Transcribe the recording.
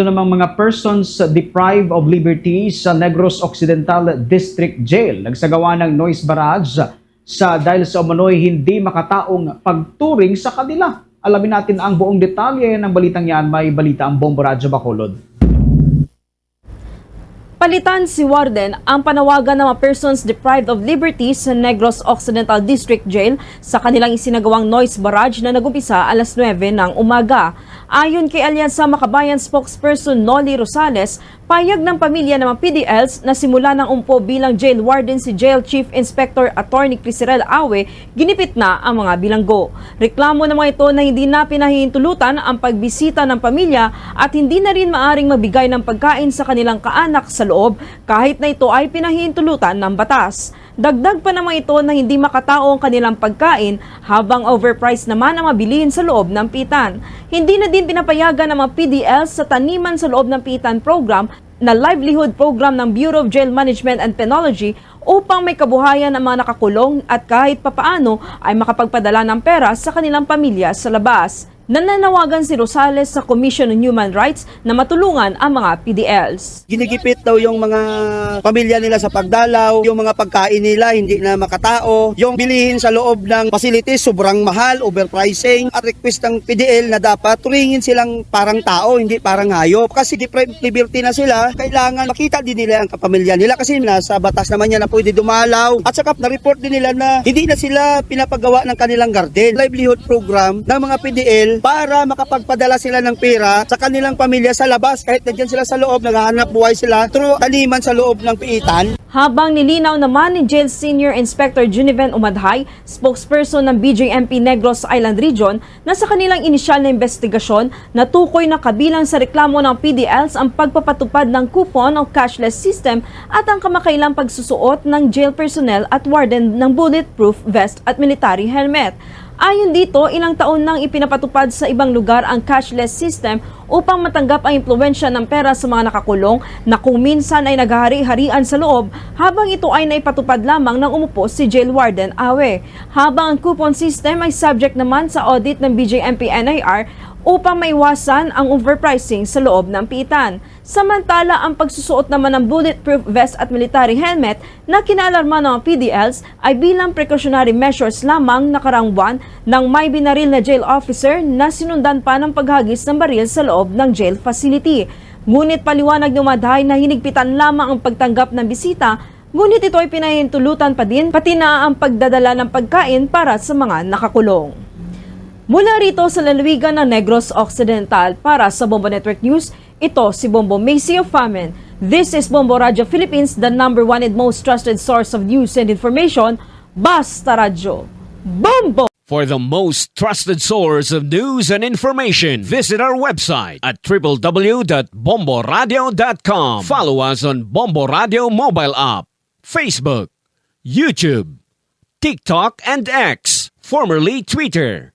Ito namang mga persons deprived of liberty sa Negros Occidental District Jail nagsagawa ng noise barrage sa dahil sa umano'y hindi makataong pagturing sa kanila. Alamin natin ang buong detalye ng balitang yan. May balita ang Radyo Bacolod. Palitan si Warden ang panawagan ng mga persons deprived of liberty sa Negros Occidental District Jail sa kanilang isinagawang noise barrage na nagumpisa alas 9 ng umaga. Ayon kay Alyansa Makabayan spokesperson Nolly Rosales, payag ng pamilya ng mga PDLs na simula ng umpo bilang jail warden si Jail Chief Inspector Attorney Crisirel Awe, ginipit na ang mga bilanggo. Reklamo ng mga ito na hindi na pinahihintulutan ang pagbisita ng pamilya at hindi na rin maaring magbigay ng pagkain sa kanilang kaanak sa loob kahit na ito ay pinahihintulutan ng batas. Dagdag pa naman ito na hindi makatao ang kanilang pagkain habang overpriced naman ang mabilihin sa loob ng pitan. Hindi na din pinapayagan ng mga PDL sa taniman sa loob ng pitan program na livelihood program ng Bureau of Jail Management and Penology upang may kabuhayan ang mga nakakulong at kahit papaano ay makapagpadala ng pera sa kanilang pamilya sa labas. Nananawagan si Rosales sa Commission on Human Rights na matulungan ang mga PDLs. Ginigipit daw yung mga pamilya nila sa pagdalaw, yung mga pagkain nila hindi na makatao, yung bilihin sa loob ng facilities sobrang mahal, overpricing, at request ng PDL na dapat turingin silang parang tao, hindi parang hayop. Kasi deprived liberty na sila, kailangan makita din nila ang kapamilya nila kasi nasa batas naman yan na pwede dumalaw. At saka na-report din nila na hindi na sila pinapagawa ng kanilang garden. Livelihood program ng mga PDL para makapagpadala sila ng pera sa kanilang pamilya sa labas kahit nandiyan sila sa loob, naghahanap buhay sila through taniman sa loob ng piitan. Habang nilinaw naman ni Jail Senior Inspector Juniven Umadhay, spokesperson ng BJMP Negros Island Region, na sa kanilang inisyal na investigasyon, natukoy na kabilang sa reklamo ng PDLs ang pagpapatupad ng coupon o cashless system at ang kamakailang pagsusuot ng jail personnel at warden ng bulletproof vest at military helmet. Ayon dito, ilang taon nang ipinapatupad sa ibang lugar ang cashless system upang matanggap ang impluensya ng pera sa mga nakakulong na kung minsan ay naghahari-harian sa loob habang ito ay naipatupad lamang ng umupo si Jail Warden Awe. Habang ang coupon system ay subject naman sa audit ng BJMP NIR upang maiwasan ang overpricing sa loob ng pitan. Samantala, ang pagsusuot naman ng bulletproof vest at military helmet na kinalarma ng PDLs ay bilang precautionary measures lamang nakarang buwan ng may binaril na jail officer na sinundan pa ng paghagis ng baril sa loob ng jail facility. Ngunit paliwanag ng Madhay na hinigpitan lamang ang pagtanggap ng bisita Ngunit ito ay pinahintulutan pa din pati na ang pagdadala ng pagkain para sa mga nakakulong. Mula rito sa lalawigan ng Negros Occidental para sa Bombo Network News, ito si Bombo Macy of Famin. This is Bombo Radio Philippines, the number one and most trusted source of news and information. Basta Radio. Bombo! For the most trusted source of news and information, visit our website at www.bomboradio.com. Follow us on Bombo Radio mobile app, Facebook, YouTube, TikTok, and X, formerly Twitter.